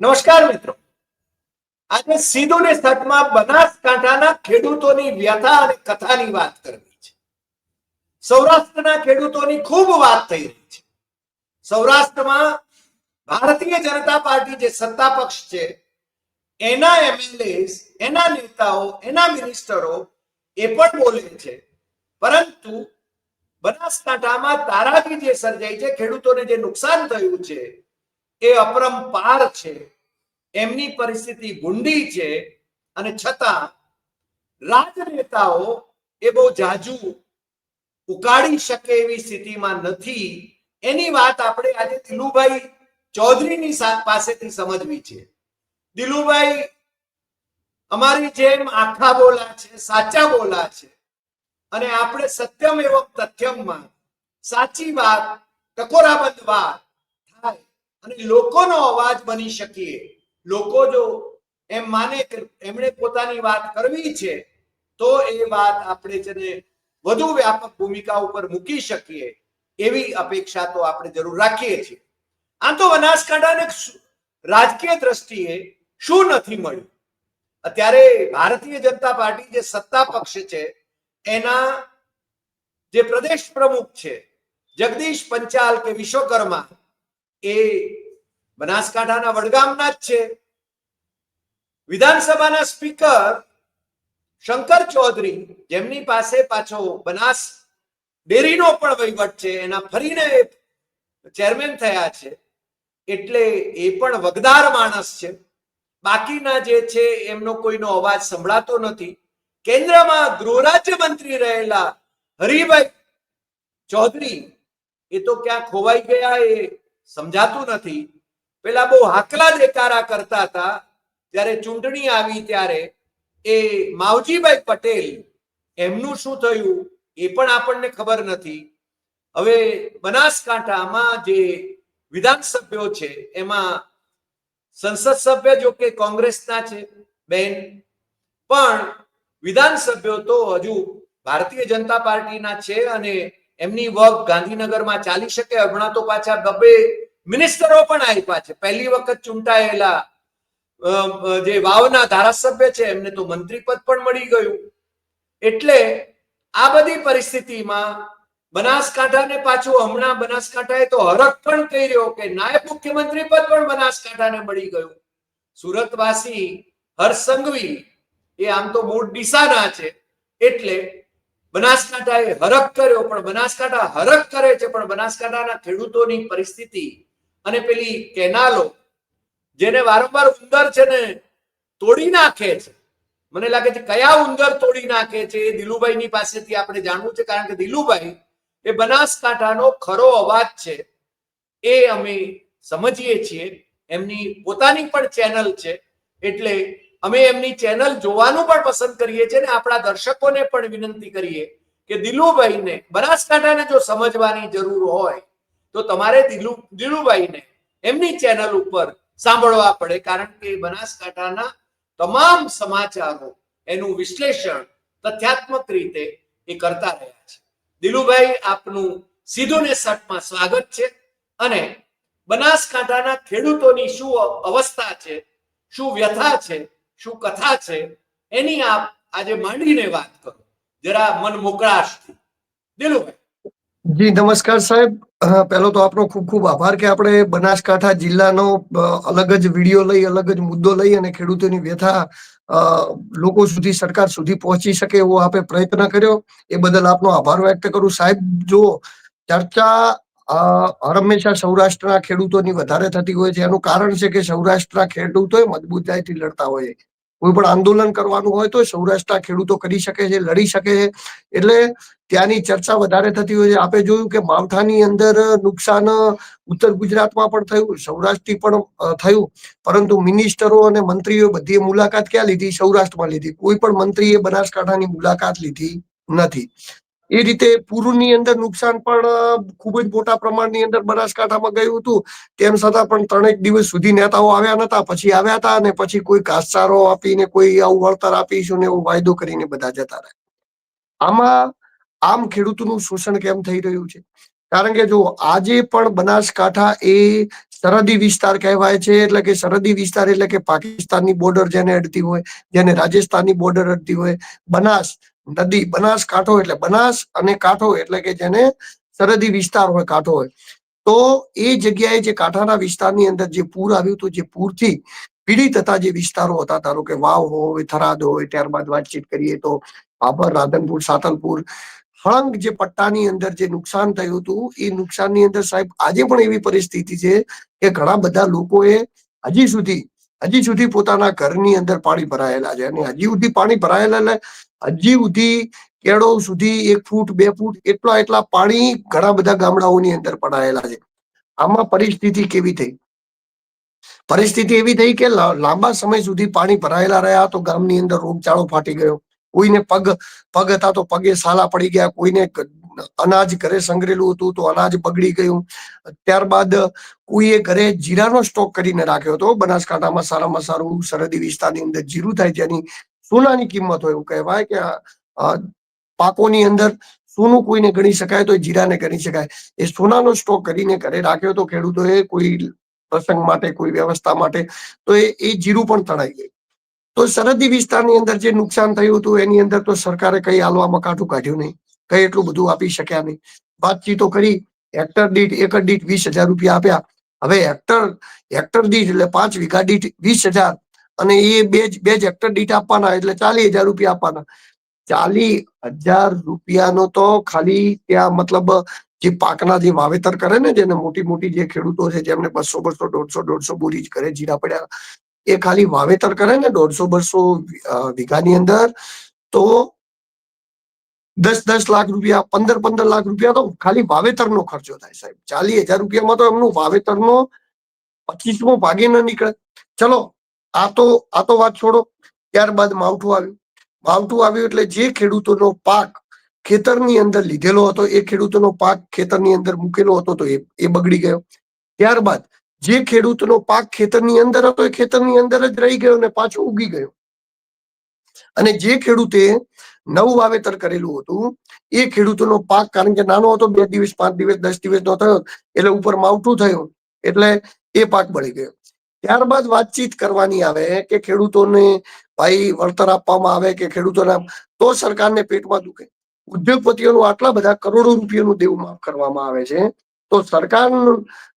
નમસ્કાર મિત્રો. આજે સીધું ને સટમાં બનાસકાંઠાના ખેડૂતોની વ્યથા અને કથાની વાત કરવી છે. સૌરાષ્ટ્રના ખેડૂતોની ખૂબ વાત થઈ રહી છે. સૌરાષ્ટ્રમાં ભારતીય જનતા પાર્ટી જે સત્તા પક્ષ છે, એના એમએલએ એના નેતાઓ, એના મિનિસ્ટરો એ પણ બોલે છે. પરંતુ બનાસકાંઠામાં તારાજી જે સર્જાઈ છે, ખેડૂતોને જે નુકસાન થયું છે એ અપરંપાર છે. એમની પરિસ્થિતિ ગુંડી છે અને છતાં રાજનેતાઓ એ બહુ જાજુ ઉકાળી શકે એવી સ્થિતિમાં નથી. એની વાત આપણે આજે દિલુભાઈ ચૌધરીની પાસેથી સમજવી છે. દિલુભાઈ, અમારી જેમ આખા બોલા છે, સાચા બોલા છે અને આપણે સત્યમ એવમ તથ્યમમાં સાચી વાત ટકોરાબંધ વાત થાય. અને લોકોનો અવાજ બની શકીએ. લોકો જો એમ માને કે એમણે પોતાની વાત કરવી છે, તો એ વાત આપણે છે વધુ વ્યાપક ભૂમિકા ઉપર મૂકી શકીએ એવી અપેક્ષા તો આપણે જરૂર રાખીએ છીએ. આમ તો બનાસકાંઠાને રાજકીય દ્રષ્ટિએ શું નથી મળ્યું? અત્યારે ભારતીય જનતા પાર્ટી જે સત્તા પક્ષ છે, એના જે પ્રદેશ પ્રમુખ છે, જગદીશ પંચાલ કે વિશ્વકર્મા એ બનાસકાંઠાના વડગામના જ છે. વિધાનસભાના સ્પીકર શંકર ચૌધરી જેમની પાસે પાછો બનાસ ડેરીનો પણ વહીવટ છે, એના ફરીને ચેરમેન થયા છે. એટલે એ પણ વગદાર માણસ છે. બાકીના જે છે, એમનો કોઈનો અવાજ સંભળાતો નથી. કેન્દ્રમાં ગૃહ રાજ્ય મંત્રી રહેલા હરિભાઈ ચૌધરી એ તો ક્યાં ખોવાઈ ગયા એ સમજાતું નથી. પેલા બહુ હાકલા દેકારા કરતા હતા. ત્યારે ચૂંટણી આવી ત્યારે એ માવજીભાઈ પટેલ એમનું શું થયું એ પણ આપણને ખબર નથી. હવે બનાસકાંઠામાં જે વિધાનસભ્યો છે, એમાં સંસદ સભ્ય જો કે કોંગ્રેસના છે, બેન. પણ વિધાનસભ્યો તો હજુ ભારતીય જનતા પાર્ટીના છે અને એમની વર્ક ગાંધીનગરમાં ચાલી શકે, હમણાં તો પાછા બબે મિનિસ્ટરો પણ આપ્યા છે. પહેલી વખત ચૂંટાયેલા જે વાવના ધારાસભ્ય છે, એમને તો મંત્રી પદ પણ મળી ગયું. એટલે આ બધી પરિસ્થિતિમાં બનાસકાંઠાને પાછું હમણાં બનાસકાંઠાએ તો હરખ પણ કર્યો કે નાયબ મુખ્યમંત્રી પદ પણ બનાસકાંઠાને મળી ગયું. સુરતવાસી હર્ષ સંઘવી એ આમ તો મૂળ ડીસાના છે. એટલે બનાસકાંઠાએ હરખ કર્યો, પણ બનાસકાંઠા હરખ કરે છે, પણ બનાસકાંઠાના ખેડૂતોની પરિસ્થિતિ અને પેલી કેનાલો, જેને વારંવાર ઉંદર છે ને તોડી નાખે છે. મને લાગે છે, કયા ઉંદર તોડી નાખે છે એ દિલુભાઈની પાસેથી આપણે જાણવું છે, કારણ કે દિલુભાઈ એ બનાસકાંઠાનો ખરો અવાજ છે. એ અમે સમજીએ છીએ. એમની પોતાની પણ ચેનલ છે, એટલે અમે એમની ચેનલ જોવાનું પણ પસંદ કરીએ છીએ ને આપણા દર્શકોને પણ વિનંતી કરીએ કે દિલુભાઈને, બનાસકાંઠાને જો સમજવાની જરૂર હોય, તો તમારે દિલુ, દિલુભાઈને એમની ચેનલ ઉપર સાંભળવા પડે. કારણ કે બનાસકાંઠાના તમામ સમાચારો એનું વિશ્લેષણ તથ્યાત્મક રીતે એ કરતા રહ્યા છે. દિલુભાઈ, આપનું સીધું ને સટમાં સ્વાગત છે અને બનાસકાંઠાના ખેડૂતોની શું અવસ્થા છે, શું વ્યથા છે શું કથા છે? એની આપ આજે માંડીને વાત કરો. જરા મન મોકળાશથી દિલુભાઈ જી, નમસ્કાર સાહેબ. પહેલો તો આપનો ખૂબ ખૂબ આભાર કે આપણે બનાસકાંઠા જિલ્લાનો અલગ જ વીડિયો લઈ, અલગ જ મુદ્દો લઈ અને ખેડૂતોની વ્યથા લોકો સુધી, સરકાર સુધી પહોંચી શકે એવો આપે પ્રયત્ન કર્યો. એ બદલ આપનો આભાર વ્યક્ત કરું. સાહેબ, જો ચર્ચા હંમેશા સૌરાષ્ટ્રના ખેડૂતોની વધારે થતી હોય છે, એનું કારણ છે કે સૌરાષ્ટ્રના ખેડૂતો મજબૂતાઈથી લડતા હોય. કોઈ પણ આંદોલન કરવાનું હોય તો સૌરાષ્ટ્રના ખેડૂતો કરી શકે છે, લડી શકે છે. એટલે ત્યાંની ચર્ચા વધારે થતી હોય છે. આપે જોયું કે માવઠાની અંદર નુકસાન ઉત્તર ગુજરાતમાં પણ થયું, સૌરાષ્ટ્રથી પણ થયું. પરંતુ મિનિસ્ટરો અને મંત્રીઓ બધી મુલાકાત ક્યાં લીધી? સૌરાષ્ટ્રમાં લીધી. કોઈ પણ મંત્રીએ બનાસકાંઠાની મુલાકાત લીધી નથી. એ રીતે પૂરની અંદર નુકસાન પણ ખૂબ જ મોટા પ્રમાણની અંદર બનાસકાંઠામાં ગયું હતું. તેમ છતાં પણ ત્રણેક દિવસ સુધી નેતાઓ આવ્યા નતા, પછી આવ્યા હતા અને પછી કોઈ ઘાસચારો આપીને, કોઈ આવું વળતર આપીશું ને એવો વાયદો કરીને બધા જતા રહ્યા. આમાં આમ ખેડૂતોનું શોષણ કેમ થઈ રહ્યું છે? કારણ કે જો આજે પણ બનાસકાંઠા એ સરહદી વિસ્તાર કહેવાય છે, એટલે કે સરહદી વિસ્તાર એટલે કે પાકિસ્તાનની બોર્ડર જેને અડતી હોય, જેને રાજસ્થાનની બોર્ડર અડતી હોય, બનાસ નદી બનાસકાંઠો એટલે બનાસ અને કાંઠો એટલે કે જેને સરહદી વિસ્તાર હોય, કાંઠો હોય. તો એ જગ્યાએ જે કાંઠાના વિસ્તારની અંદર જે પૂર આવ્યું હતું, જે પૂરથી પીડિત હતા જે વિસ્તારો હતા, ધારો કે વાવ હોય, થરાદ હોય, ત્યારબાદ વાતચીત કરીએ તો બાબર, રાધનપુર, સાતલપુર, હળંગ જે પટ્ટાની અંદર જે નુકસાન થયું હતું, એ નુકસાનની અંદર સાહેબ આજે પણ એવી પરિસ્થિતિ છે કે ઘણા બધા લોકોએ હજી સુધી હજી સુધી પોતાના ઘરની અંદર પાણી ભરાયેલા છે અને હજી સુધી પાણી ભરાયેલા એટલે હજી સુધી કેળો સુધી એક ફૂટ, બે ફૂટ એટલા એટલા પાણી ઘણા બધા ગામડાઓની અંદર પડાયેલા છે. આમાં પરિસ્થિતિ કેવી થઈ? પરિસ્થિતિ એવી થઈ કે લાંબા સમય સુધી પાણી ભરાયેલા રહ્યા તો ગામની અંદર રોગચાળો ફાટી ગયો. કોઈને પગ પગ હતા તો પગે સાલા પડી ગયા, કોઈને અનાજ ઘરે સંગ્રેલું હતું તો અનાજ બગડી ગયું. ત્યારબાદ કોઈએ ઘરે જીરાનો સ્ટોક કરીને રાખ્યો હતો. બનાસકાંઠામાં સારામાં સારું સરહદી વિસ્તારની અંદર જીરું થાય જેની સોનાની કિંમત હોય એવું કહેવાય કે પાકોની અંદર સોનું કોઈને ગણી શકાય તો એ જીરાને ગણી શકાય. એ સોનાનો સ્ટોક કરીને ઘરે રાખ્યો તો ખેડૂતોએ કોઈ પ્રસંગ માટે, કોઈ વ્યવસ્થા માટે, તો એ એ જીરું પણ તણાઈ ગયું. તો સરહદી વિસ્તારની અંદર જે નુકસાન થયું હતું, એની અંદર તો સરકારે કઈ હાલવામાં કાઢું કાઢ્યું નહીં. કઈ એટલું બધું આપી શક્યા નહીં. વાતચીતો કરી હેક્ટર દીઠ એક દીઠ વીસ હજાર રૂપિયા આપ્યા. હવે હેક્ટર હેક્ટર દીઠ એટલે પાંચ વીઘા દીઠ વીસ હજાર અને એ બે બે જ હેક્ટર દીઠ આપવાના એટલે ચાલીસ હજાર રૂપિયા આપવાના. ચાલીસ હજાર રૂપિયાનો તો ખાલી ત્યાં મતલબ જે પાકના જે વાવેતર કરે ને જેને મોટી મોટી જે ખેડૂતો છે જેમને બસો બસો, દોઢસો દોઢસો બોરી જ કરે જીરા પડ્યા, એ ખાલી વાવેતર કરે ને દોઢસો, બસો વીઘાની અંદર તો દસ દસ લાખ રૂપિયા, પંદર પંદર લાખ રૂપિયા તો ખાલી વાવેતરનો ખર્ચો થાય સાહેબ. ચાલી હજાર રૂપિયામાં તો એમનું વાવેતરનો પચીસમો ભાગે ન નીકળે. ચલો, આ તો આ તો વાત છોડો. ત્યારબાદ માવઠું આવ્યું. માવઠું આવ્યું એટલે જે ખેડૂતોનો પાક ખેતરની અંદર લીધેલો હતો, એ ખેડૂતોનો પાક ખેતરની અંદર મૂકેલો હતો તો એ બગડી ગયો. ત્યારબાદ જે ખેડૂતનો પાક ખેતરની અંદર હતો, એ ખેતરની અંદર જ રહી ગયો અને પાછો ઉગી ગયો. અને જે ખેડૂતે નવું વાવેતર કરેલું હતું. એ ખેડૂતોનો પાક, કારણ કે નાનો હતો, બે દિવસ, પાંચ દિવસ, દસ દિવસ નો થયો, એટલે ઉપર માવઠું થયું, એટલે એ પાક બળી ગયો. ત્યારબાદ વાતચીત કરવાની આવે કે ખેડૂતોને ભાઈ વળતર આપવામાં આવે કે ખેડૂતોને, તો સરકારને પેટમાં દુખે. ઉદ્યોગપતિઓનું આટલા બધા કરોડો રૂપિયાનું દેવું માફ કરવામાં આવે છે. તો સરકાર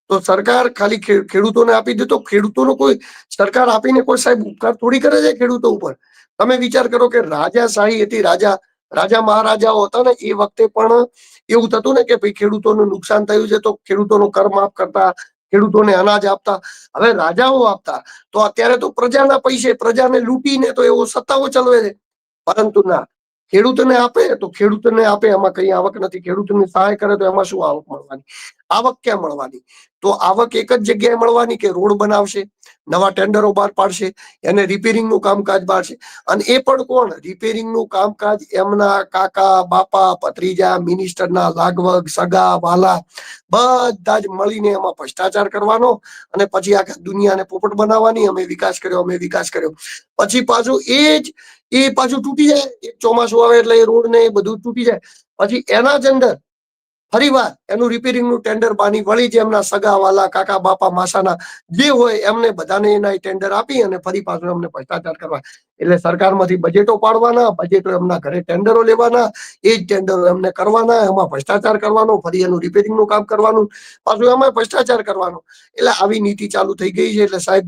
તો સરકાર ખાલી ખેડૂતોને આપી દે તો ખેડૂતોનો કોઈ, સરકાર આપીને કોઈ સાહેબ ઉપકાર થોડી કરે છે ખેડૂતો ઉપર? તમે વિચાર કરો કે રાજાશાહી હતી, રાજા રાજા મહારાજાઓ હતા ને એ વખતે પણ એવું થતું ને કે ભાઈ ખેડૂતોનું નુકસાન થયું છે તો ખેડૂતોનો કર માફ કરતા, ખેડૂતોને અનાજ આપતા, હવે રાજાઓ આપતા. તો અત્યારે તો પ્રજાના પૈસે, પ્રજાને લૂંટીને તો એવો સત્તાઓ ચલવે છે. પરંતુ ના ખેડૂતને આપે તો ખેડૂતને આપે, એમાં કઈ આવક નથી. ખેડૂતને સહાય કરે તો એમાં શું આવક મળવાની? આવક ક્યાં મળવાની? તો આવક એક જ જગ્યાએ મળવાની કે રોડ બનાવશે, નવા ટેન્ડરો બહાર પાડશે, એને રિપેરિંગનું કામકાજ બહાર અને એ પણ કોણ? રિપેરિંગનું કામકાજ એમના કાકા, બાપા, ભત્રીજા મિનિસ્ટરના લાગવગ, સગા, વાલા બધા જ મળીને એમાં ભ્રષ્ટાચાર કરવાનો અને પછી આખા દુનિયાને પોપટ બનાવવાની. અમે વિકાસ કર્યો, અમે વિકાસ કર્યો. પછી પાછું એ જ એ પાછું તૂટી જાય ચોમાસું આવે એટલે એ રોડ ને એ બધું તૂટી જાય. પછી એના જ અંદર ફરીવાર એનું રિપેરિંગનું ટેન્ડર બાની વળી જે એમના સગા, વાલા, કાકા, બાપા, માસાના જે હોય એમને બધાને એના ટેન્ડર આપી અને ફરી પાછું એમને ભ્રષ્ટાચાર કરવા. એટલે સરકારમાંથી બજેટો પાડવાના બજેટો એમના ઘરે ટેન્ડરો લેવાના, એ જ ટેન્ડરો એમને કરવાના, એમાં ભ્રષ્ટાચાર કરવાનો, ફરી એનું રિપેરિંગનું કામ કરવાનું, પાછું એમાં ભ્રષ્ટાચાર કરવાનો. એટલે આવી નીતિ ચાલુ થઈ ગઈ છે, એટલે સાહેબ,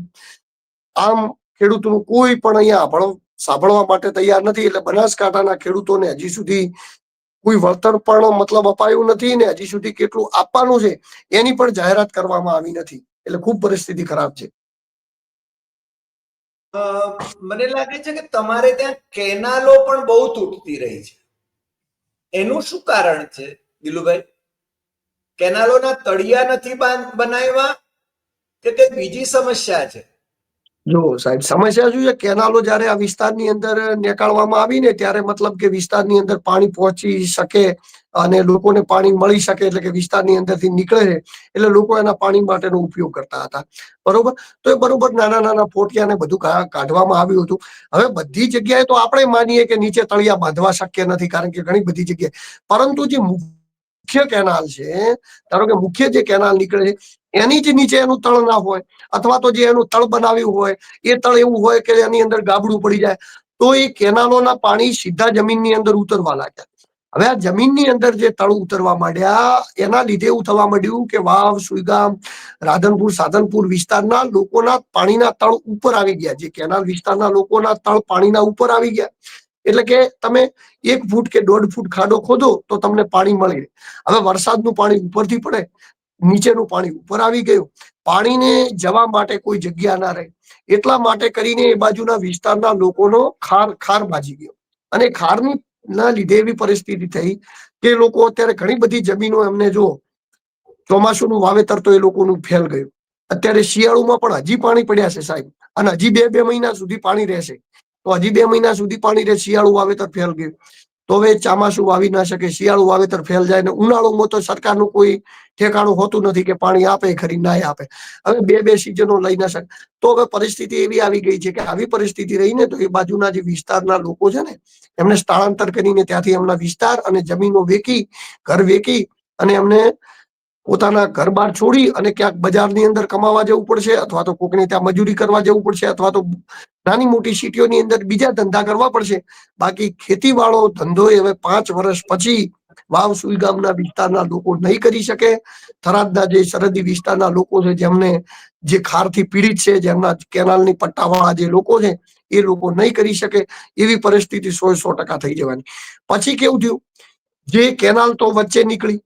આમ ખેડૂતનું કોઈ પણ અહીંયા સાંભળવા માટે તૈયાર નથી, એટલે બનાસકાંઠાના ખેડૂતોને હજી સુધી કોઈ વળતર પણ મતલબ અપાયું નથી ને હજી સુધી કેટલું આપવાનું છે, એની પણ જાહેરાત કરવામાં આવી નથી. એટલે ખૂબ પરિસ્થિતિ ખરાબ છે. મને લાગે છે કે તમારે ત્યાં કેનાલો પણ બહુ તૂટતી રહી છે. એનું શું કારણ છે દિલુભાઈ કેનાલોના તળિયા નથી બનાવ્યા કે કઈ બીજી સમસ્યા છે? જો સાહેબ, સમસ્યા શું છે? કેનાલો જ્યારે આ વિસ્તારની અંદર નીકાળવામાં આવી ને ત્યારે મતલબ કે વિસ્તારની અંદર પાણી પહોંચી શકે અને લોકોને પાણી મળી શકે એટલે કે વિસ્તારની અંદરથી નીકળે છે, એટલે લોકો એના પાણી માટેનો ઉપયોગ કરતા હતા. બરોબર? તો એ બરોબર નાના નાના પોટિયાને બધું કાઢવામાં આવ્યું હતું. હવે બધી જગ્યાએ તો આપણે માનીએ કે નીચે તળિયા બાંધવા શક્ય નથી, કારણ કે ઘણી બધી જગ્યાએ. પરંતુ જે મુખ્ય કેનાલ છે, ધારો કે મુખ્ય જે કેનાલ નીકળે છે, એની જ નીચે એનું તળ ના હોય, અથવા તો જે એનું તળ બનાવ્યું હોય, એ તળ એવું હોય કે એની અંદર ગાબડું પડી જાય, તો એ કેનાલોના પાણી સીધા જમીનની અંદર ઉતરવા લાગ્યા. હવે આ જમીનની અંદર જે તળ ઉતરવા માંડ્યા, એના લીધે એવું થવા માંડ્યું કે વાવ, સુઈગામ, રાધનપુર, સાધનપુર વિસ્તારના લોકોના પાણીના તળ ઉપર આવી ગયા. જે કેનાલ વિસ્તારના લોકોના તળ પાણીના ઉપર આવી ગયા. એટલે કે તમે એક ફૂટ કે દોઢ ફૂટ ખાડો ખોદો તો તમને પાણી મળી રહે. હવે વરસાદનું પાણી ઉપરથી પડે, નીચેનું પાણી ઉપર આવી ગયું. પાણીને જવા માટે કોઈ જગ્યા ના રહે. એટલા માટે કરીને એ બાજુના વિસ્તારના લોકોનો ખાર ખાર બાજી ગયો. અને ખારની ના લીધે એવી પરિસ્થિતિ થઈ કે લોકો અત્યારે ઘણી બધી જમીનો એમને જો ચોમાસુનું વાવેતર તો એ લોકોનું ફેલ ગયું. અત્યારે શિયાળુમાં પણ હજી પાણી પડ્યા છે સાહેબ. અને હજી બે બે મહિના સુધી પાણી રહેશે. તો હજી બે મહિના સુધી પાણી રહે, શિયાળું વાવેતર ફેલ ગયું. તો હવે ચામાસું વાવી ના શકે, શિયાળું વાવેતર ફેલ જાય ને ઉનાળુમાં તો સરકારનું કોઈ ઠેકાણું હોતું નથી કે પાણી આપે ખરી ના આપે. હવે બે બે સિઝનો લઈ ના શકે. તો હવે પરિસ્થિતિ એવી આવી ગઈ છે કે આવી પરિસ્થિતિ રહીને તો એ બાજુના જે વિસ્તારના લોકો છે ને, એમને સ્થળાંતર કરીને ત્યાંથી એમના વિસ્તાર અને જમીનો વેકી ઘર વેકી અને એમને પોતાના ઘર બાર છોડી અને ક્યાંક બજારની અંદર કમાવા જવું પડશે અથવા તો કોકને ત્યાં મજૂરી કરવા જવું પડશે અથવા તો નાની મોટી સિટીઓની અંદર બીજા ધંધા કરવા પડશે. બાકી ખેતીવાળો ધંધો હવે પાંચ વર્ષ પછી વાવ સુઈ ગામના વિસ્તારના લોકો નહીં કરી શકે. થરાદના જે સરહદી વિસ્તારના લોકો છે, જેમને જે ખારથી પીડિત છે, જેમના કેનાલની પટ્ટાવાળા જે લોકો છે, એ લોકો નહીં કરી શકે. એવી પરિસ્થિતિ સો સો ટકા થઈ જવાની. પછી કેવું થયું? જે કેનાલ તો વચ્ચે નીકળી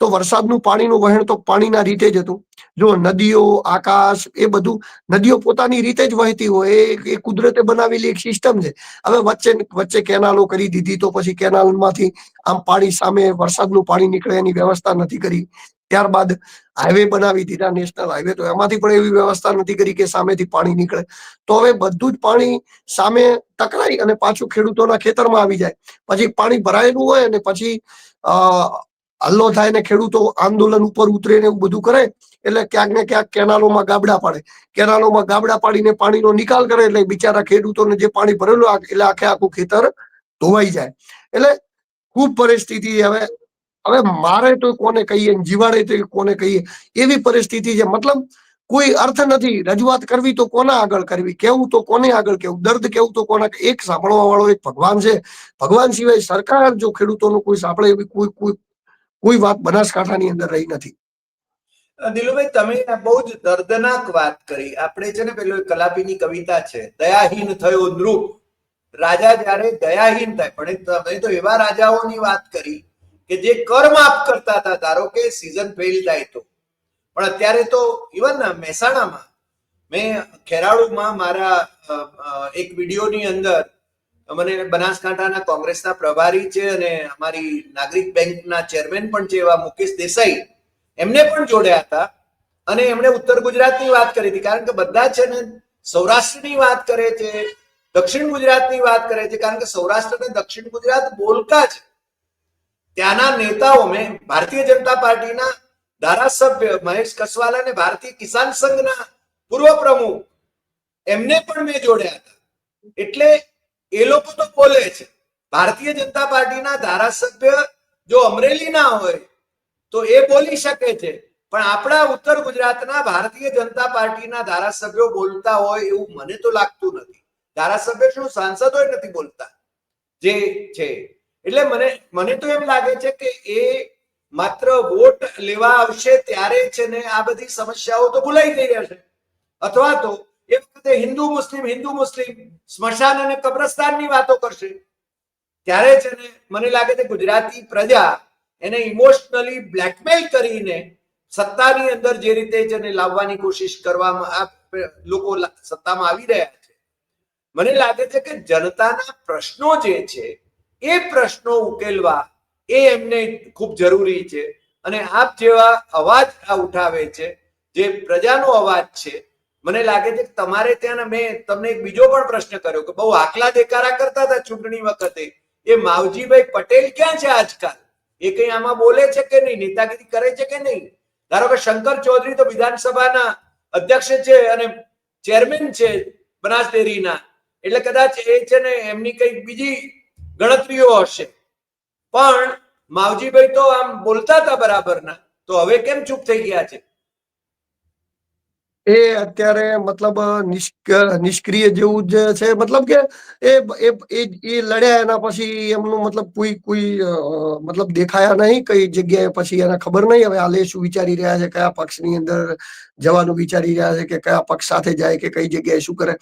તો વરસાદનું પાણીનું વહેણ તો પાણીના રીતે જ હતું. જો નદીઓ, આકાશ એ બધું નદીઓ પોતાની રીતે જ વહેતી હોય, એ કુદરતે બનાવેલી એક સિસ્ટમ છે. હવે વચ્ચે વચ્ચે કેનાલો કરી દીધી તો પછી કેનાલમાંથી આમ પાણી સામે વરસાદનું પાણી નીકળે એની વ્યવસ્થા નથી કરી. ત્યારબાદ હાઈવે બનાવી દીધા નેશનલ હાઈવે, તો એમાંથી પણ એવી વ્યવસ્થા નથી કરી કે સામેથી પાણી નીકળે. તો હવે બધું જ પાણી સામે ટકરાઈ અને પાછું ખેડૂતોના ખેતરમાં આવી જાય. પછી પાણી ભરાયેલું હોય અને પછી હલ્લો થાય ને ખેડૂતો આંદોલન ઉપર ઉતરે ને એવું બધું કરે, એટલે ક્યાંક ને ક્યાંક કેનાલોમાં ગાબડા પાડે. કેનાલોમાં ગાબડા પાડીને પાણીનો નિકાલ કરે એટલે બિચારા ખેડૂતોને જે પાણી ભરેલું એટલે આખે આખું ખેતર ધોવાઈ જાય. એટલે ખૂબ પરિસ્થિતિ હવે હવે મારે તો કોને કહીએ જીવાડે તો કોને કહીએ? એવી પરિસ્થિતિ છે. મતલબ કોઈ અર્થ નથી. રજૂઆત કરવી તો કોના આગળ કરવી? કેવું તો કોને આગળ કેવું? દર્દ કેવું તો કોના? એક સાંભળવા વાળો એક ભગવાન છે. ભગવાન સિવાય સરકાર જો ખેડૂતોનું કોઈ સાંભળે એવી કોઈ કોઈ કોઈ વાત બનાસકાંઠાની અંદર રહી નથી. દિલુભાઈ તમે બહુ જ દર્દનાક વાત કરી. આપણે છે ને પેલું કલાપીની કવિતા છે, દયાહીન થયો નૃપ. રાજા જ્યારે દયાહીન થાય, પણ તમે તો એવા રાજાઓની વાત કરી કે જે કર માફ કરતા હતા, ધારો કે સિઝન ફેલ થાય તો. પણ અત્યારે તો ઇવન મહેસાણામાં મેં ખેરાળુમાં મારા એક વિડીયોની અંદર મને બનાસકાંઠાના કોંગ્રેસના પ્રભારી છે અને અમારી નાગરિક બેંકના ચેરમેન પણ છે એવા મુકેશ દેસાઈ. એમને પણ જોડ્યા હતા અને એમણે ઉત્તર ગુજરાતની વાત કરી હતી. કારણ કે બધા છે ને સૌરાષ્ટ્રની વાત કરે છે, દક્ષિણ ગુજરાતની વાત કરે છે. કારણ કે સૌરાષ્ટ્ર અને દક્ષિણ ગુજરાત બોલકા છે ત્યાંના નેતાઓ મેં ભારતીય જનતા પાર્ટીના ધારાસભ્ય મહેશ કસવાલા અને ભારતીય કિસાન સંઘના પૂર્વ પ્રમુખ એમને પણ મેં જોડ્યા હતા. એટલે એ લોકો તો બોલે છે. ભારતીય જનતા પાર્ટીના ધારાસભ્ય જો અમરેલી ના હોય, તો એ બોલી શકે છે. પણ આપણા ઉત્તર ગુજરાતના ભારતીય જનતા પાર્ટીના ધારાસભ્યો બોલતા હોય એવું મને તો લાગતું નથી. ધારાસભ્ય શું સાંસદો નથી બોલતા? જે છે. એટલે મને મને તો એમ લાગે છે કે એ માત્ર વોટ લેવા આવશે ત્યારે છે ને આ બધી સમસ્યાઓ તો ભૂલાઈ ગઈ હશે અથવા તો એ વખતે હિન્દુ મુસ્લિમ હિન્દુ મુસ્લિમ સ્મશાન અને કબ્રસ્તાનની વાતો કરશે. ત્યારે છે ને મને લાગે છે ગુજરાતી પ્રજા એને ઇમોશનલી બ્લેકમેલ કરીને સત્તાની અંદર જે રીતે ને લાવવાની કોશિશ કરવામાં આ લોકો સત્તામાં આવી રહ્યા છે. મને લાગે છે કે જનતાના પ્રશ્નો જે છે, એ પ્રશ્નો ઉકેલવા એ એમને ખૂબ જરૂરી છે. અને આપ જેવા અવાજ આ ઉઠાવે છે, જે પ્રજાનો અવાજ છે મને લાગે છે કે તમારે ત્યાં મેં તમને એક બીજો પણ પ્રશ્ન કર્યો કે બહુ આકલા દેકારા કરતા હતા ચૂંટણી વખતે. એ માવજીભાઈ પટેલ ક્યાં છે આજકાલ? એ કઈ આમાં બોલે છે કે નહીં? નેતાગીરી કરે છે કે નહીં? ધારો કે શંકર ચૌધરી તો વિધાનસભાના અધ્યક્ષ છે અને ચેરમેન છે બનાસ ડેરીના એટલે કદાચ એ છે ને એમની કઈ બીજી ગણતરીઓ હશે. પણ માવજીભાઈ તો આમ બોલતા હતા બરાબરના. તો હવે કેમ ચૂપ થઈ ગયા છે? એ અત્યારે મતલબ નિષ્ક્રિય જેવું જ છે. મતલબ કે એ એ, એ- લડ્યા એના પછી એમનું મતલબ કોઈ કોઈ મતલબ દેખાયા નહીં. કઈ જગ્યાએ પછી એને ખબર નહીં. હવે હાલે શું વિચારી રહ્યા છે, કયા પક્ષની અંદર જવાનું વિચારી રહ્યા છે કે કયા પક્ષ સાથે જાય કે કઈ જગ્યાએ શું કરે.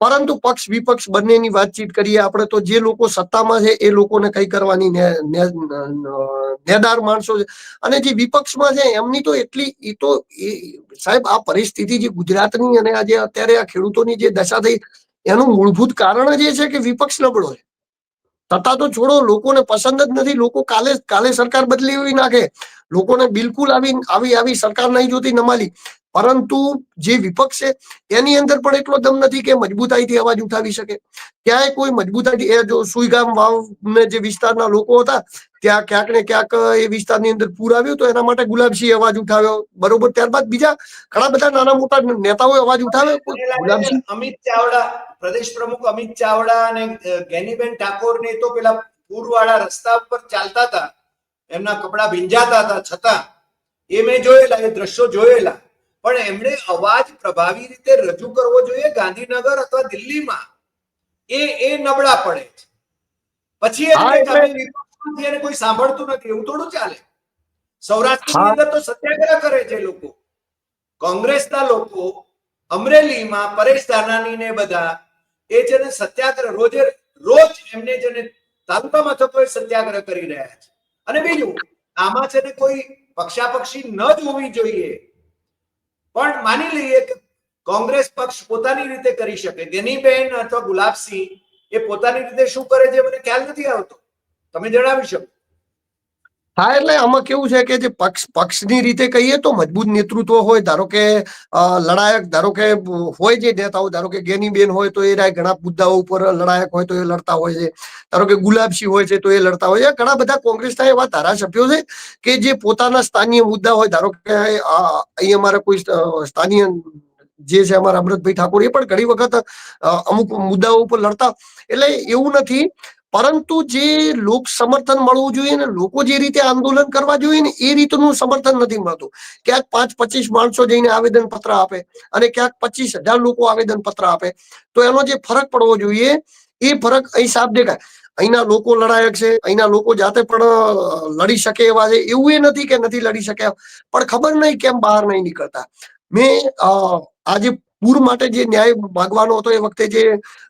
પરંતુ પક્ષ વિપક્ષ બંનેની વાતચીત કરીએ, આપણે તો જે લોકો સત્તામાં છે એ લોકોને કઈ કરવાની નેદાર માણસો છે. અને જે વિપક્ષમાં છે, એમની તો એટલી એ તો, એ, સાહેબ, આ પરિસ્થિતિ જે ગુજરાતની અને આજે અત્યારે આ ખેડૂતોની જે દશા થઈ, એનું મૂળભૂત કારણ જ એ છે કે વિપક્ષ નબળો છે. સત્તા તો છોડો, લોકોને પસંદ જ નથી. લોકો કાલે કાલે સરકાર બદલી નાખે. લોકોને બિલકુલ આવી આવી આવી સરકાર નહીં જોતી, નમાલી. પરંતુ જે વિપક્ષ છે, એની અંદર પણ એટલો દમ નથી કે મજબૂતાઈથી અવાજ ઉઠાવી શકે. ક્યાંય કોઈ મજબૂતાઈથી, એ જો સુઈગામ વાવ જે વિસ્તારના લોકો હતા, ત્યાં ક્યાંક ને ક્યાંક એ વિસ્તારની અંદર પૂર આવ્યું તો એના માટે ગુલાબસિંહ અવાજ ઉઠાવ્યો. બરોબર, ત્યારબાદ બીજા ઘણા બધા નાના મોટા નેતાઓએ અવાજ ઉઠાવ્યો. અમિત ચાવડા, પ્રદેશ પ્રમુખ અમિત ચાવડા અને ગેનીબેન ઠાકોર ને તો પેલા પૂરવાળા રસ્તા ઉપર ચાલતા હતા. એમના કપડા ભીંજાતા હતા છતાં. એ મેં જોયેલા, એ દ્રશ્યો જોયેલા. પણ એમણે અવાજ પ્રભાવી રીતે રજૂ કરવો જોઈએ ગાંધીનગર અથવા દિલ્હીમાં. એ એ નબળા પડે છે. પછી એને કોઈ સાંભળતું નથી એવું થોડું ચાલે. સૌરાષ્ટ્રની અંદર તો સત્યાગ્રહ કરે છે લોકો. કોંગ્રેસના લોકો અમરેલીમાં પરેશ ધાનાની ને બધા એ છે ને સત્યાગ્રહ રોજે રોજ એમને છે ને તાલુકા મથકોએ સત્યાગ્રહ કરી રહ્યા છે. અને બીજું આમાં છે ને કોઈ પક્ષાપક્ષી ન જ હોવી જોઈએ. પણ માની લઈએ કે કોંગ્રેસ પક્ષ પોતાની રીતે કરી શકે. ગેનીબેન અથવા ગુલાબસિંહ એ પોતાની રીતે શું કરે છે મને ખ્યાલ નથી આવતો. તમે જણાવી શકો. હા એટલે આમાં કેવું છે કે જે પક્ષ, પક્ષની રીતે કહીએ તો મજબૂત નેતૃત્વ હોય. ધારો કે લડાયક, ધારો કે, હોય જે નેતાઓ, ધારો કે ગેનીબેન હોય તો એ ઘણા મુદ્દાઓ ઉપર લડાયક હોય તો એ લડતા હોય છે. ધારો કે ગુલાબસિંહ હોય છે તો એ લડતા હોય છે. ઘણા બધા કોંગ્રેસના એવા ધારાસભ્યો છે કે જે પોતાના સ્થાનીય મુદ્દા હોય. ધારો કે અહીં અમારે કોઈ સ્થાનીય જે છે અમારા અમૃતભાઈ ઠાકોર, એ પણ ઘણી વખત અમુક મુદ્દાઓ ઉપર લડતા. એટલે એવું નથી. પરંતુ જે લોક સમર્થન મળવું જોઈએ ને લોકો જે રીતે આંદોલન કરવા જોઈએ ને એ રીતનું સમર્થન નથી મળતું. ક્યાંક પાંચ પચીસ માણસો જઈને આવેદન પત્ર આપે અને ક્યાંક પચીસ હજાર લોકો આવેદન પત્ર આપે. તો એનો જે ફરક પડવો જોઈએ, એ ફરક અહીં સાફ દેખાય. અહીંના લોકો લડાયક છે, અહીંના લોકો જાતે પણ લડી શકે એવા છે. એવું એ નથી કે નથી લડી શક્યા. પણ ખબર નહીં કેમ બહાર નહીં નીકળતા. મેં આજે પૂર માટે જે ન્યાય માગવાનો હતો એ વખતે જે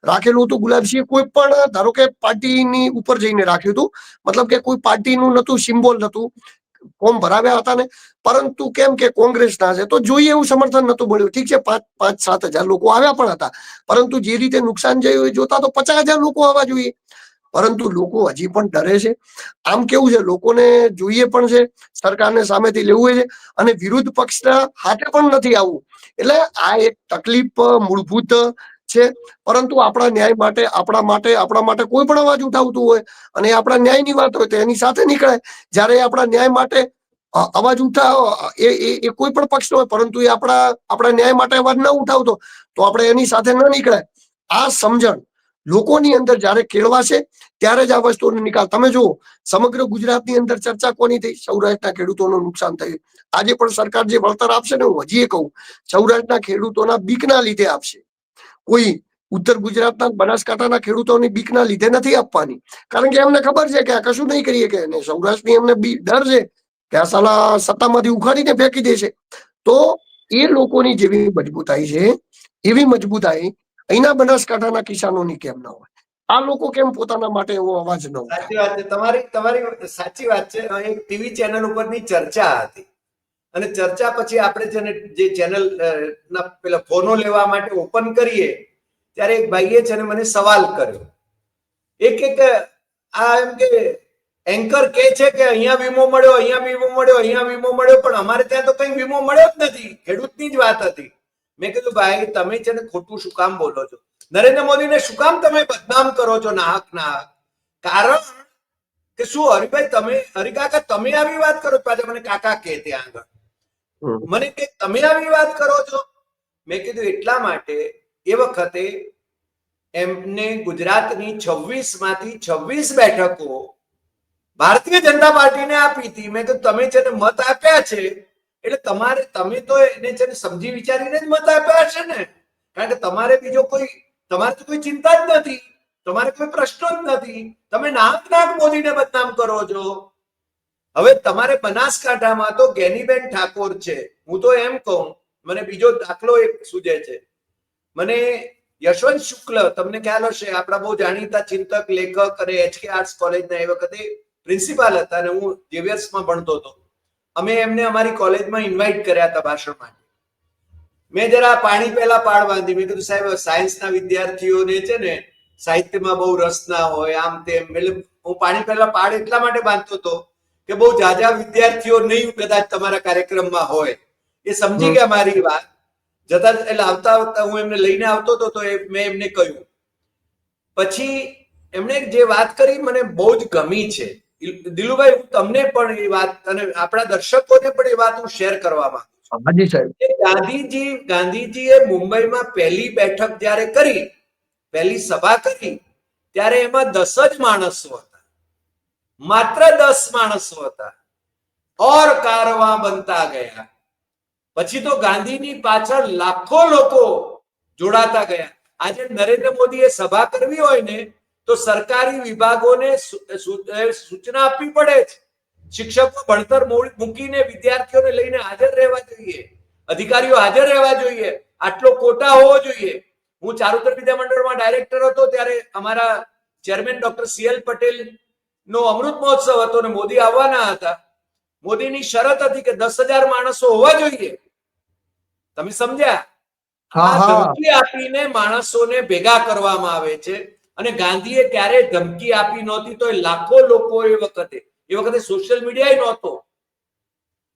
રાખેલું હતું ગુલાબસિંહ, કોઈ પણ, ધારો કે પાર્ટીની ઉપર જઈને રાખ્યું હતું, મતલબ કે કોઈ પાર્ટીનું નતું સિમ્બોલ નતું ફોર્મ ભરાવ્યા હતા ને, પરંતુ કેમ કે કોંગ્રેસના છે, તો જોઈએ એવું સમર્થન નતું મળ્યું. ઠીક છે, પાંચ પાંચ, સાત હજાર લોકો આવ્યા પણ હતા, પરંતુ જે રીતે નુકસાન જયું એ જોતા તો પચાસ હજાર લોકો આવવા જોઈએ. પરંતુ લોકો હજી પણ ડરે છે. આમ કેવું છે? લોકોને જોઈએ પણ છે, સરકારને સામેથી લેવું છે અને વિરુદ્ધ પક્ષના હાથે પણ નથી આવવું એટલે આ એક તકલીફ મૂળભૂત છે. પરંતુ આપણા ન્યાય માટે, આપણા માટે આપણા માટે કોઈ પણ અવાજ ઉઠાવતું હોય અને આપણા ન્યાયની વાત હોય તો એની સાથે નીકળે. જ્યારે આપણા ન્યાય માટે અવાજ ઉઠાવ, એ એ કોઈ પણ પક્ષ હોય, પરંતુ એ આપણા આપણા ન્યાય માટે અવાજ ન ઉઠાવતો, તો આપણે એની સાથે ન નીકળે. આ સમજણ લોકોની અંદર જ્યારે કેળવાશે, ત્યારે જ આ વસ્તુનો નિકાલ. તમે જુઓ, સમગ્ર ગુજરાતની અંદર ચર્ચા કોની થઈ? સૌરાષ્ટ્રના ખેડૂતોનું નુકસાન થયું. આજે પણ સરકાર જે વળતર આપશે ને, હું હજી એ કહું, સૌરાષ્ટ્રના ખેડૂતોના બીકના લીધે આપશે. કોઈ ઉત્તર ગુજરાતના બનાસકાંઠાના ખેડૂતોની બીકના લીધે નથી આપવાની. કારણ કે એમને ખબર છે કે આ કશું નહીં કરીએ કે અને સૌરાષ્ટ્રની એમને બી ડર છે કે આ સાલા સત્તામાંથી ઉખાડીને ફેંકી દેશે. તો એ લોકોની જેવી મજબૂતાઈ છે, એવી મજબૂતાઈ અહીંના બનાસકાંઠાના કિસાનોની કેમ ના હોય? આ લોકો કેમ પોતાના માટે એવો અવાજ ન હોય સાચી વાત છે. તમારી તમારી સાચી વાત છે. એક ટીવી ચેનલ ઉપરની ચર્ચા હતી. અને ચર્ચા પછી આપણે છે ને જે ચેનલ ના, પેલા ફોનો લેવા માટે ઓપન કરીએ, ત્યારે એક ભાઈએ છે ને મને સવાલ કર્યો. એક એક, આ એમ કે એન્કર કે છે કે અહીંયા વીમો મળ્યો, અહીંયા વીમો મળ્યો, અહીંયા વીમો મળ્યો, પણ અમારે ત્યાં તો કઈ વીમો મળ્યો જ નથી. ખેડૂતની જ વાત હતી. મેં કીધું ભાઈ તમે છે ને ખોટું શું કામ બોલો છો? નરેન્દ્ર મોદીને શું કામ તમે બદનામ કરો છો? નાહક નાહક. કારણ કે શું હરિભાઈ તમે હરિકાકા તમે આવી વાત કરો પાછા મને કાકા કે ત્યાં આગળ. મને કે તમે આવી વાત કરો છો? મેં કીધું એટલા માટે એ વખતે એમને ગુજરાતની છવ્વીસમાંથી છવ્વીસ બેઠકો ભારતીય જનતા પાર્ટીને આપી હતી. મેં કીધું તમે છે ને મત આપ્યા છે એટલે તમારે, તમે તો એને છે ને સમજી વિચારીને જ મત આપ્યા છે ને. કારણ કે તમારે બીજો કોઈ, તમારે તો કોઈ ચિંતા જ નથી. તમારે કોઈ પ્રશ્નો જ નથી. તમે નાક નાક મોદીને બદનામ કરો છો. હવે તમારે બનાસકાંઠામાં તો ગેનીબેન ઠાકોર છે. હું તો એમ કહું, મને બીજો દાખલો એક સૂજે છે. મને યશવંત શુક્લ, તમને ખ્યાલ હશે, આપણા બહુ જાણીતા ચિંતક, લેખક અને એચકે આર્ટસ કોલેજના એ વખતે પ્રિન્સિપાલ હતા અને હું જેવિયર્સમાં ભણતો હતો. અમે એમને અમારી કોલેજમાં ઇન્વાઇટ કર્યા હતા ભાષણ માટે. મેં જરા પાણી પહેલા પાડ બાંધી. મેં કીધું સાહેબ સાયન્સના વિદ્યાર્થીઓને છે ને સાહિત્યમાં બહુ રસ ના હોય આમ તેમ. એટલે હું પાણી પહેલા પાડ એટલા માટે બાંધતો હતો કે બહુ જાજા વિદ્યાર્થીઓ નહીં કદાચ તમારા કાર્યક્રમમાં હોય. એ સમજી ગયા મારી વાત. જતા એટલે આવતા આવતા હું એમને લઈને આવતો હતો તો મેં એમને કહ્યું. પછી એમણે જે વાત કરી મને બહુ જ ગમી છે. દિલુભાઈ હું તમને પણ એ વાત અને આપણા દર્શકોને પણ એ વાત હું શેર કરવા માંગુ છું. ગાંધીજી ગાંધીજીએ મુંબઈમાં પહેલી બેઠક જ્યારે કરી પહેલી સભા કરી ત્યારે એમાં દસ જ માણસો હતા. માત્ર દસ માણસો હતા. ઓર કારવા બનતા ગયા. પછી તો ગાંધીની પાછળ લાખો લોકો જોડાતા ગયા. આજે નરેન્દ્ર મોદીએ સભા કરવી હોય ને તો સરકારી વિભાગોને સૂચના આપવી પડે છે શિક્ષકો ભણતર મૂકીને વિદ્યાર્થીઓને લઈને હાજર રહેવા જોઈએ. અધિકારીઓ હાજર રહેવા જોઈએ. આટલો કોટા હોવો જોઈએ. હું ચારુતર વિદ્યા મંડળમાં ડાયરેક્ટર હતો ત્યારે અમારા ચેરમેન ડોક્ટર સીએલ પટેલ નો અમૃત મહોત્સવ હતો ને મોદી આવવાના હતા. મોદીની શરત હતી કે દસ હજાર માણસો હોવા જોઈએ. તમે સમજ્યા? આ ધમકી આપીને માણસોને ભેગા કરવામાં આવે છે. અને ગાંધીએ ક્યારે ધમકી આપી નહોતી તો એ લાખો લોકો એ વખતે એ વખતે સોશિયલ મીડિયા નહોતો.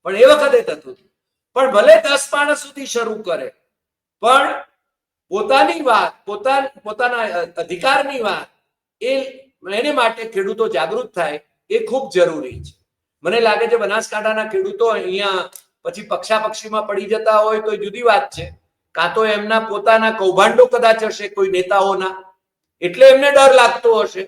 પણ એ વખતે થતું પણ ભલે દસ માણસ સુધી શરૂ કરે, પણ પોતાની વાત, પોતા, પોતાના અધિકારની વાત, એ એને માટે ખેડૂતો જાગૃત થાય એ ખૂબ જરૂરી છે. મને લાગે છે બનાસકાંઠાના ખેડૂતો અહીંયા પછી પક્ષાપક્ષીમાં પડી જતા હોય તો જુદી વાત છે. કાં તો એમના પોતાના કૌભાંડો કદાચ હશે કોઈ નેતાઓના એટલે એમને ડર લાગતો હશે.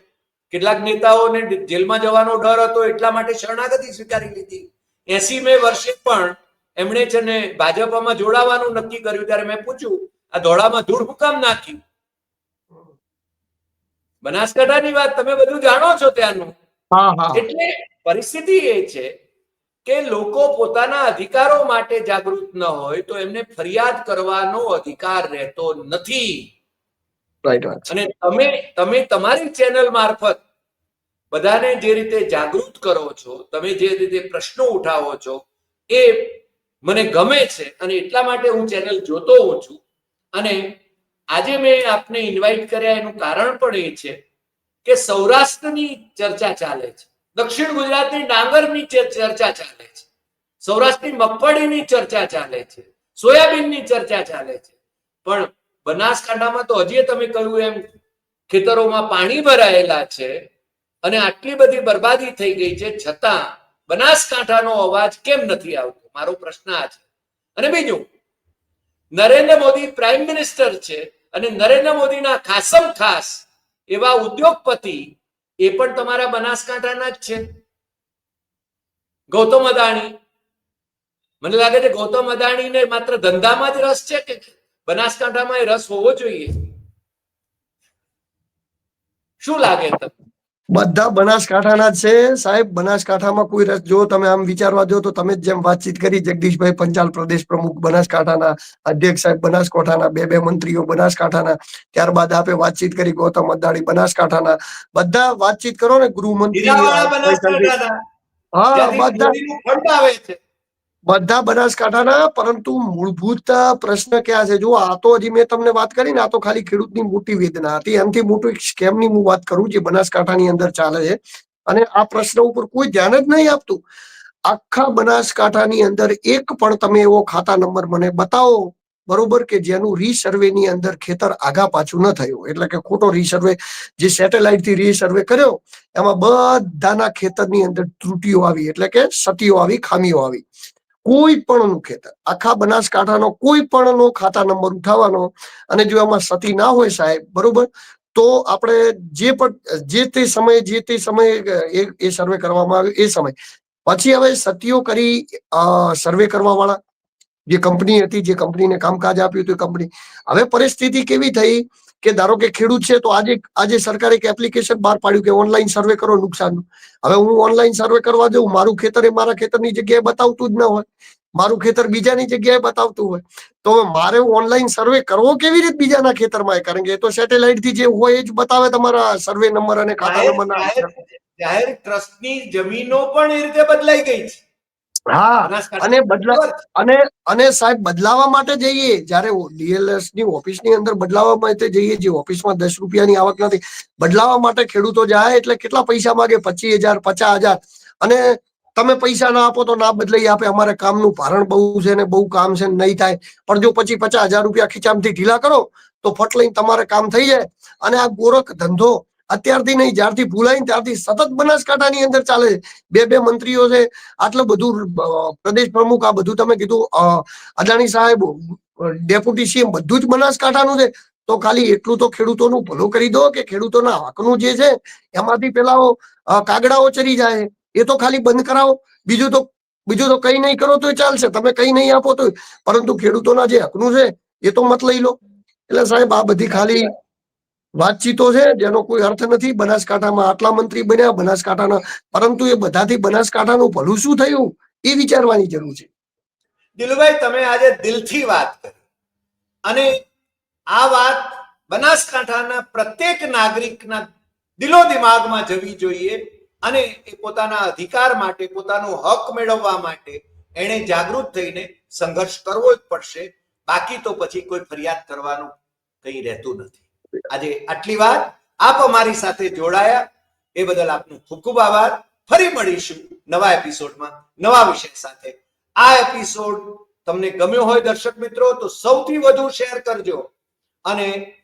કેટલાક નેતાઓને જેલમાં જવાનો ડર હતો એટલા માટે શરણાગતિ સ્વીકારી લીધી. એસી મે વર્ષે પણ એમણે છે ને ભાજપમાં જોડાવાનું નક્કી કર્યું. ત્યારે મેં પૂછ્યું આ ધોળામાં ધૂળ હું કામ નાખ્યું બનાસકાંઠાની વાત તમે બધું જાણો છો ત્યાંનું. એટલે પરિસ્થિતિ એ છે કે લોકો પોતાના અધિકારો માટે જાગૃત ન હોય તો એમને ફરિયાદ કરવાનો અધિકાર રહેતો નથી. રાઈટ અને તમે તમે તમારી ચેનલ મારફત બધાને જે રીતે જાગૃત કરો છો, તમે જે રીતે પ્રશ્નો ઉઠાવો છો, એ મને ગમે છે અને એટલા માટે હું ચેનલ જોતો હોઉં છું. અને આજે મેં આપને ઇન્વાઇટ કર્યા એનું કારણ પણ એ છે કે સૌરાષ્ટ્રની ચર્ચા ચાલે છે. દક્ષિણ ગુજરાતની ડાંગરની ચર્ચા ચાલે છે. સૌરાષ્ટ્રની મગફળીની ચર્ચા ચાલે છે. સોયાબીનની ચર્ચા ચાલે છે. પણ બનાસકાંઠામાં તો હજી તમે કહ્યું એમ, ખેતરોમાં પાણી ભરાયેલા છે અને આટલી બધી બરબાદી થઈ ગઈ છે, છતાં બનાસકાંઠાનો અવાજ કેમ નથી આવતો? મારો પ્રશ્ન આ છે. અને બીજું, નરેન્દ્ર મોદી પ્રાઇમ મિનિસ્ટર છે અને નરેન્દ્ર મોદીના ખાસમ ખાસ એવા ઉદ્યોગપતિ એ પણ તમારા બનાસકાંઠાના જ છે. ગૌતમ અદાણી. મને લાગે છે ગૌતમ અદાણીને માત્ર ધંધામાં જ રસ છે કે બનાસકાંઠામાં એ રસ હોવો જોઈએ. શું લાગે તમને? બધા બનાસકાંઠાના છે. સાહેબ બનાસકાંઠામાં કોઈ રસ જો તમે આમ વિચારવા જો તો તમે જેમ વાતચીત કરી જગદીશભાઈ પંચાલ પ્રદેશ પ્રમુખ બનાસકાંઠાના અધ્યક્ષ સાહેબ બનાસકાંઠાના બે બે મંત્રીઓ બનાસકાંઠાના ત્યારબાદ આપે વાતચીત કરી ગૌતમ અદાણી બનાસકાંઠાના. બધા વાતચીત કરો ને ગૃહમંત્રી હા બધા બધા બનાસકાંઠાના, પરંતુ મૂળભૂત પ્રશ્ન ક્યાં છે? જો આ તો હજી મેં તમને વાત કરી ને, આ તો ખાલી ખેડૂતની મોટી વેદના હતી. એમથી મોટું સ્કેમની હું વાત કરું જે બનાસકાંઠાની અંદર ચાલે છે. અને આ પ્રશ્ન ઉપર કોઈ ધ્યાન જ નહીં આપતું. આખા બનાસકાંઠાની અંદર એક પણ તમે એવો ખાતા નંબર મને બતાવો, બરોબર, કે જેનું રીસર્વે ની અંદર ખેતર આગા પાછું ન થયું. એટલે કે ખોટો રીસર્વે જે સેટેલાઇટથી રીસર્વે કર્યો, એમાં બધાના ખેતરની અંદર ત્રુટીઓ આવી, એટલે કે સતીઓ આવી, ખામીઓ આવી. કોઈ પણ નું ખેતર. આખા બનાસકાંઠાનો કોઈ પણ નો ખાતા નંબર ઉઠાવવાનો અને જો એમાં સતી ના હોય સાહેબ, બરોબર? તો આપણે જે પણ, જે તે સમયે, જે તે સમયે એ એ સર્વે કરવામાં આવ્યો, એ સમય. પછી હવે સતીઓ કરી સર્વે કરવા વાળા જે કંપની હતી, જે કંપનીને કામકાજ આપ્યું હતું એ કંપની હવે પરિસ્થિતિ કેવી થઈ? કે ધારો કે ખેડૂત છે તો આજે આજે સરકારે એક એપ્લિકેશન બહાર પાડ્યું કે ઓનલાઈન સર્વે કરો નુકસાનનું. હવે હું ઓનલાઈન સર્વે કરવા જઉં મારું ખેતર એ મારા ખેતરની જગ્યાએ બતાવતું જ ન હોય. મારું ખેતર બીજાની જગ્યાએ બતાવતું હોય. તો મારે ઓનલાઈન સર્વે કરવો કેવી રીતે બીજાના ખેતરમાં? કારણ કે એ તો સેટેલાઇટથી જે હોય એ જ બતાવે તમારા સર્વે નંબર અને ખાતા નંબર જાહેર ટ્રસ્ટની જમીનો પણ એ રીતે બદલાઈ ગઈ છે. હા અને બદલા અને અને સાહેબ બદલાવા માટે જઈએ જ્યારે ડીએલએસની ઓફિસની અંદર બદલાવા માટે જઈએ જે ઓફિસમાં દસ રૂપિયાની આવક નથી બદલાવા માટે ખેડૂતો જાય એટલે કેટલા પૈસા માંગે? પચીસ હજાર પચાસ હજાર. અને તમે પૈસા ના આપો તો ના બદલાઈ આપે. અમારે કામનું ભારણ બહુ છે ને બહુ કામ છે ને નહીં થાય. પણ જો પછી પચાસ હજાર રૂપિયા ખીચામથી ઢીલા કરો તો ફટ લઈને તમારે કામ થઈ જાય. અને આ ગોરખ ધંધો અત્યારથી નહીં, જ્યારથી ભૂલાય ત્યારથી સતત બનાસકાંઠાની અંદર ચાલે છે. બે બે મંત્રીઓ છે, આટલું બધું પ્રદેશ પ્રમુખ, આ બધું તમે કીધું અદાણી સાહેબ, ડેપ્યુટી સીએમ, બધું જ બનાસકાંઠાનું છે. તો ખાલી એટલું તો ખેડૂતોનું ભલું કરી દો કે ખેડૂતોના હકનું જે છે, એમાંથી પેલા કાગડાઓ ચરી જાય. એ તો ખાલી બંધ કરાવો. બીજું તો બીજું તો કઈ નહીં કરો તો ચાલશે. તમે કઈ નહીં આપો તો પરંતુ ખેડૂતોના જે હકનું છે, એ તો મત લઈ લો. એટલે સાહેબ, આ બધી ખાલી વાતચીતો છે, જેનો કોઈ અર્થ નથી. બનાસકાંઠામાં આટલા મંત્રી બન્યા, બનાસકાંઠાના પરંતુ એ બધાથી બનાસકાંઠાનું ભલું શું થયું? એ વિચારવાની જરૂર છે. દિલુભાઈ, તમે આજે દિલથી વાત કરી. અને આ વાત બનાસકાંઠાના પ્રત્યેક નાગરિકના દિલો દિમાગમાં જવી જોઈએ અને એ પોતાના અધિકાર માટે, પોતાનો હક મેળવવા માટે એણે જાગૃત થઈને સંઘર્ષ કરવો જ પડશે. બાકી તો પછી કોઈ ફરિયાદ કરવાનું કંઈ રહેતું નથી. આજે આટલી વાત. આપ અમારી સાથે જોડાયા. એ બદલ આપનો ખૂબ ખૂબ આભાર. ફરી મળીશું નવા એપિસોડમાં, નવા વિષય સાથે. આ એપિસોડ તમને ગમ્યો હોય દર્શક મિત્રો, તો સૌથી વધુ શેર કરજો. અને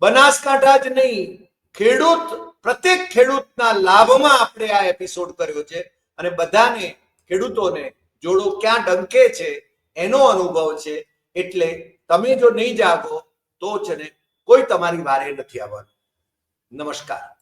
બનાસકાંઠા જ નહીં, ખેડૂત, પ્રત્યેક ખેડૂતના લાભમાં આપણે આ એપિસોડ કર્યો છે. અને બધાને, ખેડૂતોને જોડો ક્યાં ડંકે છે, એનો અનુભવ છે. એટલે તમે જો નહીં જાગો, તો છે ને કોઈ તમારી વારે નથી આવવાનું. નમસ્કાર.